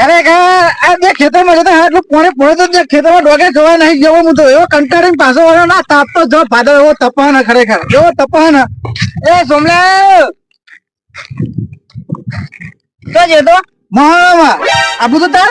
ખરેખર આ બે ખેતરમાં જતા હા એટલું પાણી પડે તો જે ખેતરમાં ડોગે જોવા નહીં જેવો હું તો એવો કંટાળીને પાછો વાળો ના તાપ તો જો ફાધર એવો તપા ને ખરેખર એવો તપા ને એ સોમલા! તો? જતો મહામાં આબુ તો તાર?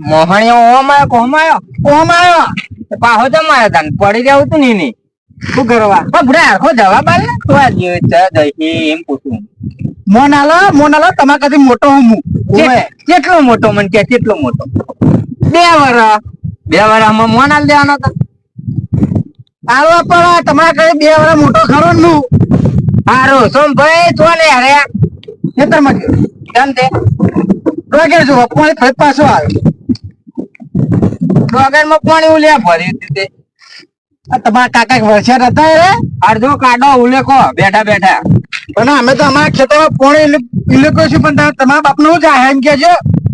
મોહણીઓ ઓમ આયો કોમ આયો? પાહો તો મારે તન પડી જાવ તું ની શું કરવા? પણ બુડા આખો જવાબ આલે ને. તું આ જીવ દહી એમ પૂછું મોનાલો મોનાલો મોન તમારા કદી મોટો હું. કેટલો મોટો મન કે કેટલો મોટો. બે વરા. બે વર આમાં મોન દેવાનો હતો આવો પણ તમારા ઘરે બે વરા મોટો ખરો નું હારો સોમ ભાઈ છો ને અરે ખેતરમાં ગયો. કેમ તે ડોગે જો પાણી ફરી પાછો આવ્યો ડોગરમાં પાણી ઉલે ભરી દીધે તમારા કાકા વરસાદ હતા રે? અડધો કાઢો ઉલેકો બેઠા બેઠા. પણ અમે તો અમારા ખેતરમાં પોણે ઇલેક્ટ્રો છે પણ તમે- તમારા બાપનું શું જાય એમ કે છે.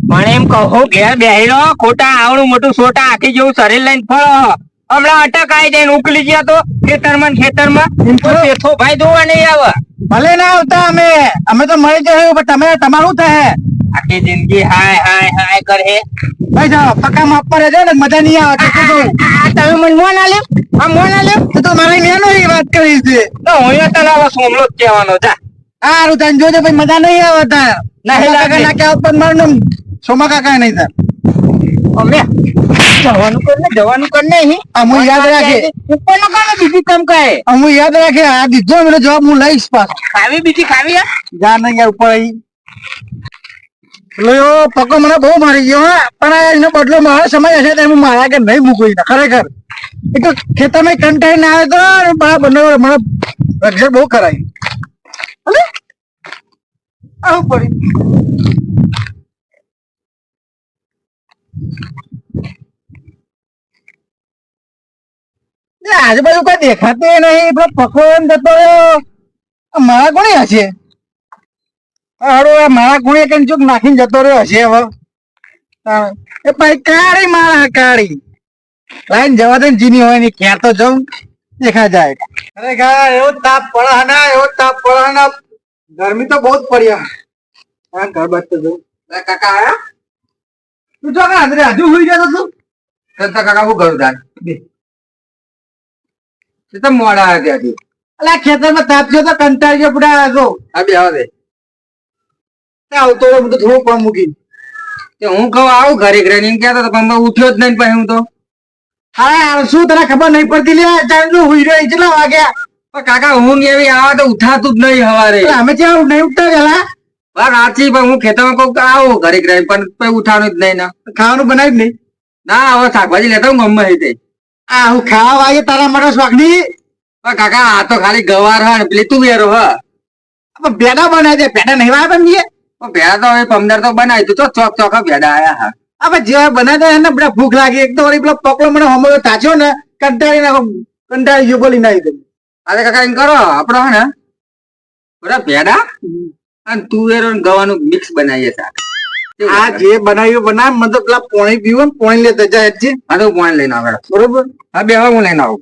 પણ એમ કહો ઘેર બેહીનો ખોટા આવડું મોટું સોટા આખી જેવું શરીર લઈને ફળ. હમણાં અટક આવી જાય ઉકલી ગયા તો ખેતરમાં ખેતરમાં. પેથો ભાઈ જોવા નહીં આવે. ભલે ના આવતા અમે. અમે તો મળી જશે પણ તમે તમારું થાય? આખી જિંદગી હાય હાય હાય કરે ભાઈ જાઓ પક્કા માપ પર રહેજો ને મજા નહીં આવે કે શું આ તમે મને મોન આલ્યો આ મોન આલ્યો તો મારી નેનો વાત કરી છે. તો હું તને સોમલો જ કહેવાનો જા. સારું તને જોજો ભાઈ મજા નહીં આવે તાર નહીં સોમા કાકા લાગે. ના કે ઉપર મારું નામ સોમા કાકા નહીં તાર અમે જવાનું કર ને જવાનું અહીં. યાદ રાખે. ઉપર નો કામ બીજી કામ કહે યાદ રાખે આ દીધો મને જવાબ હું લઈશ પાછો. ખાવી બીજી ખાવી હે? જા નહીં યાર ઉપર આવી પેલો એવો મને બહુ મારી ગયો હા. પણ આ એનો બદલો મારો સમય હશે તો હું મારા કે નહીં મૂકું ખરેખર. એ તો ખેતરમાં ના આવે તો બંને મને રક્ષણ બહુ ભલે આવું પડી આજુબાજુ કઈ દેખાતી નહીં, પેલો મારા કોણે હશે? મારા કોણે કઈ ચૂક નાખીને જતો રહ્યો હશે હવે. એ કાળી મારા, કાળી. લાઈન જવા દે જીની હોય ને ક્યાં તો જઉં. દેખા જાય. અરે ગા, એવો તાપ પડા એવો તાપ પડા ગરમી તો બહુ જ પડી હે. હા ઘર બાદ તો લે કાકા આયા? તું તો અંદર હજુ સુઈ જતો તું તો. કાકા શું કરું તાર? તે તો મોડા આવ્યા ત્યાંથી અલા ખેતરમાં તાપ છે તો કંટાળી ગયો પુડા જો. આ બે આવે તે આવતો રહ્યો બધું થોડું કામ મૂકી તે હું કહું આવું ઘરે ઘરે એમ કહેતો તો પણ ઉઠ્યો જ નહીં પછી હું તો. હા શું તને ખબર નહીં પડતી? લે ચાલ તું રહ્યો કેટલા વાગ્યા. પણ કાકા ઊંઘ એવી આવે તો ઉઠાતું જ નહીં હવારે. અમે ત્યાં નહીં ઉઠતા પેલા? બા રાચી પણ હું ખેતરમાં કહું આવો ઘરે રહી પણ ઉઠાવાનું જ નહીં ના. ખાવાનું બનાવી જ નહીં? ના હવે શાકભાજી લેતા હું ગમે તે આ હું ખાવા વાગે તારા માટે સ્વાગની પણ કાકા આ તો ખાલી ગવાર હા પેલી તું વેરો હ ભેડા બનાવી દે ભેડા નહીં વાવે પણ જઈએ ભેડા તો હવે પમદાર તો બનાવી તું તો ચોક ચોખા ભેડા આયા હા. આપણે જેવા બનાવ્યા ને બધા ભૂખ લાગી. એક તો પેલો પકડો મને હમો તાચ્યો ને કંટાળી નાખો કંટાળી ગયો બોલી નાખી દે અરે કાકા એમ કરો આપડો હે ને બરાબર ભેડા? અને તુવેરો ગવાનું મિક્સ બનાવીએ શાક આ જે બનાવ્યું બનાવ મને તો પેલા પોણી પીવું ને પોણી લેતા જાય છે હા તો પોણી લઈને આવે. બરોબર? હા બે હું લઈને આવું.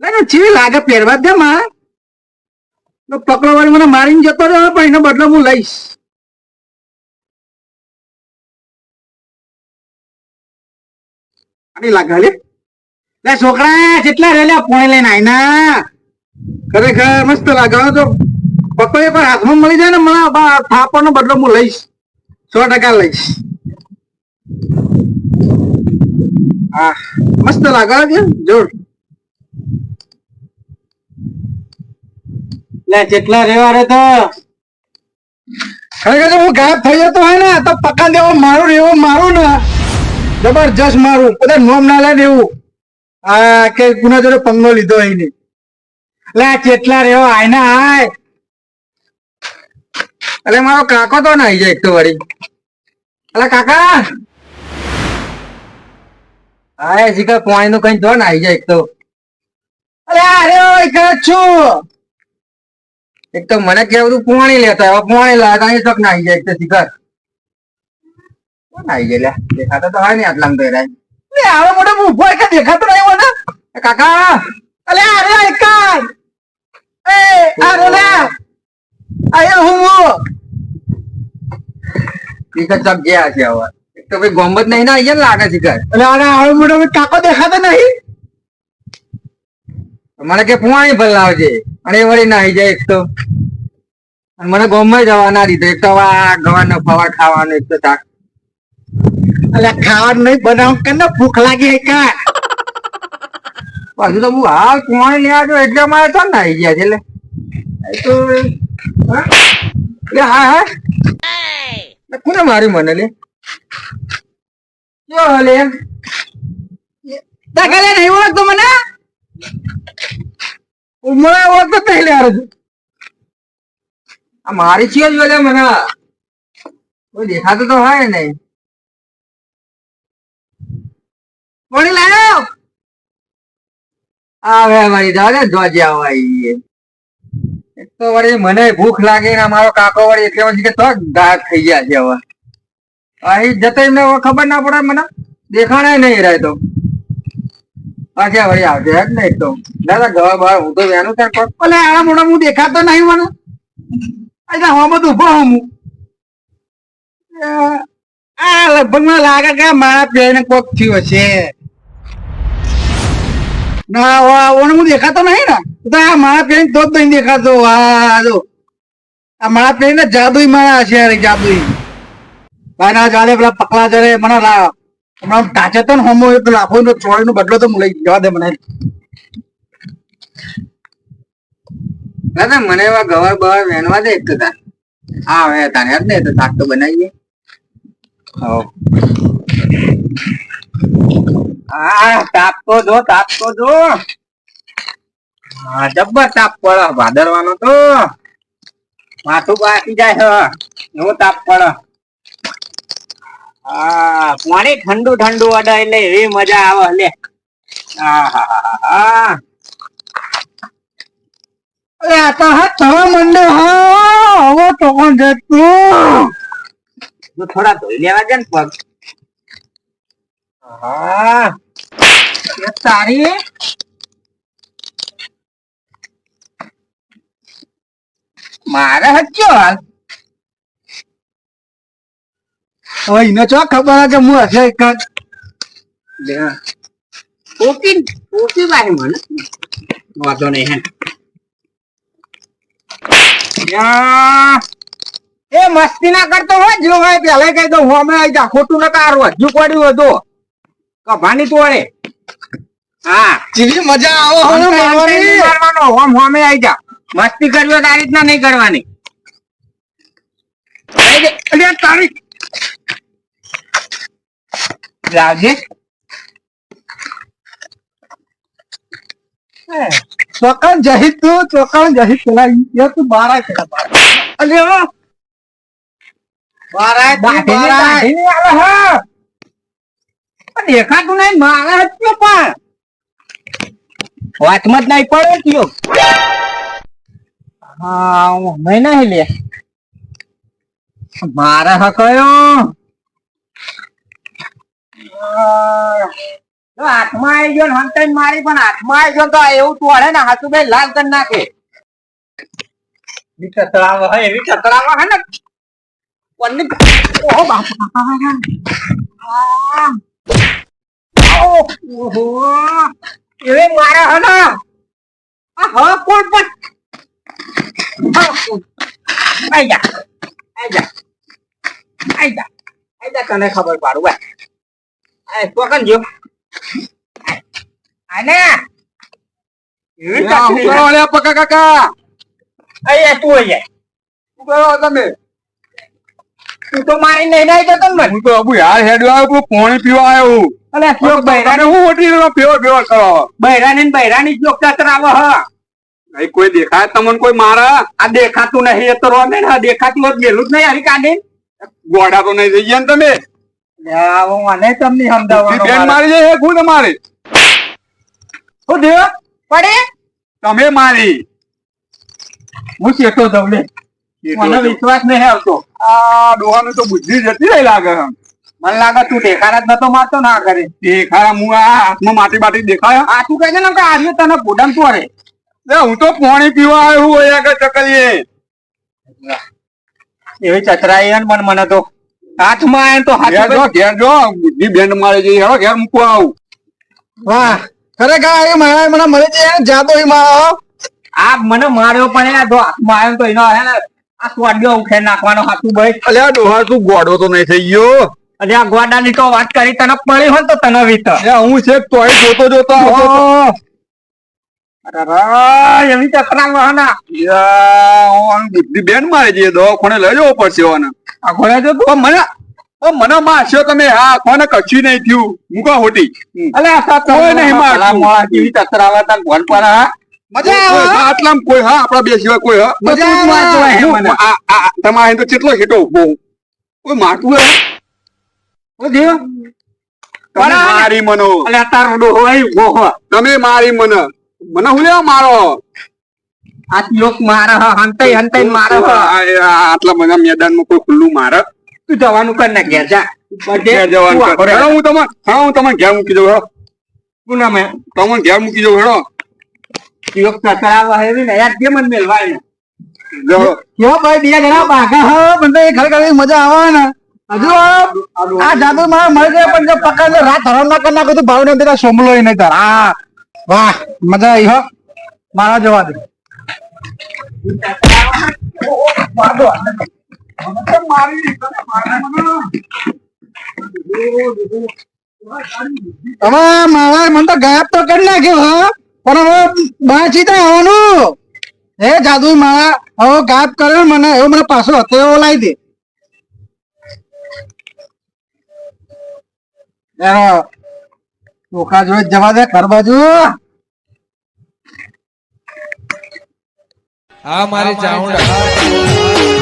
ના ચીવી લાગે પહેરવા દે માં પકડો વાળી મને મારીને જતો રહ્યો, પણ એનો બદલો હું લઈશ. લઈને આઈના ખરેખર મસ્ત લાગે તો પકડો એક હાથમાં મળી જાય ને, મને થાપણનો બદલો હું લઈશ. સો ટકા લઈશ. હા મસ્ત લાગે છે જોર. લે, જેટલા રેવા રે તો. ખરેખર હું ગાયબ થઈ જતો હોય ને, તો પકાન દેવો, મારું રેવું મારું ને. જબરજસ્ત મારું બધા નોમ ના લે એવું. આ કે કુના જોડે પંગો લીધો હોય લે, જેટલા રેવો, આય ને આય. અરે મારો કાકો તો નાઈ જાય એક તો વળી. અલા, કાકા. હા જીકા પાણી નું કઈ તો આવી જાય એક તો. અરે અરે છું? એક તો મને કેવું બધું પુવાણી લેતા હવે પાણી લાવતા અહીં તક નાઈ જાય એક તો શિખર કોણ નાઈ જાય દેખાતા તો હોય ને આટલા તો રાય. એ આવડો મોટો ઊભો એક દેખાતો નહીં મને એ કાકા! અલે અરે એકાય એ આ રોલે આયો હું તો ચક ગયા છે હવે એક તો ભાઈ ગોમત નહીં ના અહીંયા લાગે ઘર અલે આને આવો મોટો કાકો દેખાતો નહીં. મને કે પુવાણી ભલાવજે. અને વળી નાહી જાય એક તો. અને મને ગોમમાં જવા ના દીધો એક તો આ ગવાનો ફવા ખાવાનો એક તો તાક. અલે ખાવાનું નહીં બનાવ કે ને? ભૂખ લાગી હે કા? પાછું તો હું હાલ કોણ લેવા જો એટલે મારે તો નાહી ગયા છે એટલે તો હા? હા કોને માર્યું મને લે? જો લે. તકલે નહીં ઓળખતો મને? મને ઓળખતો નહીં લે આ મારી છે જ લે મને. કોઈ દેખાતું તો હોય ને. કોણી લાયો. આવે મારી દાદા જોજે આવા ઈ. એક તો વળી મને ભૂખ લાગે ને મારો કાકો વળી એટલે પછી કે તો ગાયબ થઈ ગયા છે હવે. અહીં જતા એમને ખબર ના પડે મને. દેખાણે નહીં રહે તો પાછા વળી આવજે જ ને એકદમ? દાદા ગવા બહાર હું તો વેનું થાય પણ ભલે આળા મોડા હું દેખાતો નહીં મને. અચ્છા હું બધું ઊભો હું. આ લગભગ મને લાગે કે મારા પેને કોક થયું હશે. ના ઓને હું દેખાતો નહીં ને? તો આ મારા પેન તો જ નહીં દેખાતો. આ જો, આ મારા પેન જાદુઈ મારા હશે જાદુઈ. ના જાડે પેલા પકડા જરે મને લા હમણાં ટાચે તો ને હોમો એ પેલા આખો નો બદલો તો હું લઈ જવા દે મને. દાદા મને એવા ગવાર બવાર વેનવા દે એક તો તાર. હા હવે તારે યાદ ને તો તાક તો બનાવીએ. હો. તાપ તો જો તાપ તો જો. હા જબ્બર તાપ પડે. ભાદરવાનો તો. માથું બાકી જાય છે એવો તાપ પડે. હા પાણી ઠંડુ ઠંડુ અડે એટલે એવી મજા આવે લે. થોડા ધોઈ લેવા છે ને પગ. તારી? મારે હચ્યો હાલ. હવે એને ચો ખબર કે હું હશે એક જ. ઓકી ઓકી બારી મને. વાંધો નહીં હે. એ મસ્તી ના કરતો હોય જો હોય પેલા કહી દઉં હું અમે આવી જા ખોટું ના કારવા હજુ પડ્યું હતું કભાની તોડે હા. જેવી મજા આવો હવે મારવાની. મારવાનો, હોમ હોમે આવી જા. મસ્તી કરવી હોય તો આ રીતના નહીં કરવાની. તારી લાવજે ચોકન જહિત તું ચોકન જહિત પેલા ઈ તું બાર આય પેલા. અલ્યા બાર આય બાર આય. આવે હા. દેખાતું નહીં મારે જ તો પણ વાતમાં જ નહીં પડે કયો હા નહીં નહીં લે મારે હકયો હાથમાં આવી ગયો તો એવું તોડે ને, હાથું એવી એવી એવી મારે હે ને. આ હ કોણ પણ? આઈ જા. આઈ જા. આઈ જા. આઈ જા તને ખબર પાડું ભાઈ આ જો આને? હું કરો હે. પકા કાકા. અહીંયા તું અહીંયા. શું કરો તમે. તું તો મારી નહીં નાઈ જતો ને હું તો અબુ યાર હેડવા આવ્યો પાણી પીવા આવ્યો અલે બૈરાની હું ઓટી રહ્યો પીવો પીવો કરો. બૈરાની ને બૈરાની શ્લોક ચતરાવો હ. નહીં કોઈ દેખાય તમને કોઈ મારા? આ દેખાતું નહીં એ તો રોમે ને દેખાતું હોત જ નહીં હરી કાઢી ગોડા તો નહીં જઈએ ને તમે? મને તમને સમજાવવાનો બેન મારે. મારી જાય હું તમારી. શું થયું પડે? તમે મારી. હું શેઠો દઉં લે. મને વિશ્વાસ નહીં આવતો. આ ડોહાનું તો બુદ્ધિ જતી રહી લાગે છે. મને લાગે તું દેખાડા જ નતો મારતો ના કરે દેખાય હું આ હાથમાં માટી બાટી દેખાય. આ તું કહે છે ને કે આજે તને ગોડામ તું હું તો પાણી પીવા આવ્યો હોય આગળ ચકલીએ. એવી ચતરાઈ મને મને તો. હાથમાં આયા તો ઘેર જો હાથ ઘેર જો બુદ્ધિ બેન્ડ મારે છે હેડો ઘેર મૂકવા આવું. વાહ ખરેખર એ મારા મને મળી જાય જાતો એ મારો. આ મને માર્યો પણ એ જો હાથમાં આવ્યો તો એનો હે ને આ સ્વાડ્યો ઉખેર નાખવાનો હાથું ભાઈ અલ્યા ડોહા તું ગોડો તો નહીં થઈ ગયો? અરે આ ગોડાની તો વાત કરી તને પડી હોય તો તને વીત અલ્યા હું છે તોય જોતો જોતો આવતો હતો. અરે એવી ચતરાંગ વાહના. યા, હું આમ બુદ્ધિ બેન્ડ મારે છે દવાખાને લઈ જવો પડશે ઓને. આ ઘોડા જો તું મને ઓ તમે હા કોને કચ્છી નહીં થયું. મૂકો હોટી હમ. અલે આ કોઈ નહીં મારતું. મોળા જેવી ચતરાવા તાર ભણ પર હા. મજા આવે હા, આટલામાં કોઈ હા આપણા બે સિવાય કોઈ હા. આ- આ- તમારે તો કેટલો હેટો ઊભો કોઈ મારતું હે? બરાબર. મારી મનો. અલે તારો ડોહો તમે મારી મને. મને હું લેવા મારો? આ લોક મારે હંતાઈ હંતાઈ મારે આટલા બધા મેદાનમાં કોઈ ખુલ્લું મારે? તું જવાનું કર ને ઘેર જા. ઘેર જવાનું કર. હું તમને હા હું તમને ઘેર મૂકી દઉં શું નામ તમને ઘેર મૂકી દઉં હેડો. યોગ ચતરાવા હેવી ને યાર કેમ જ મેલવાય ને. જો. ભાઈ બીજા ઘણા બાઘા હો મને ખરેખર મજા આવે ને હજુ આ જાદુ મારે મળી જાય પણ જો પકડ રાત હરામ ના કરી નાખું તો ભાવ ને સોમલો ય નહીં તાર. હા વાહ મજા આવી હો. મારા જવા દે. મારા મને હા. જાદુ મારા. હવે ગાયબ કર્યો મને, એવો મને પાછો હતો એવો દે. એનો ટોકા જોઈ જવા દે, ઘર બાજુ. આ મારી ચાઉંડા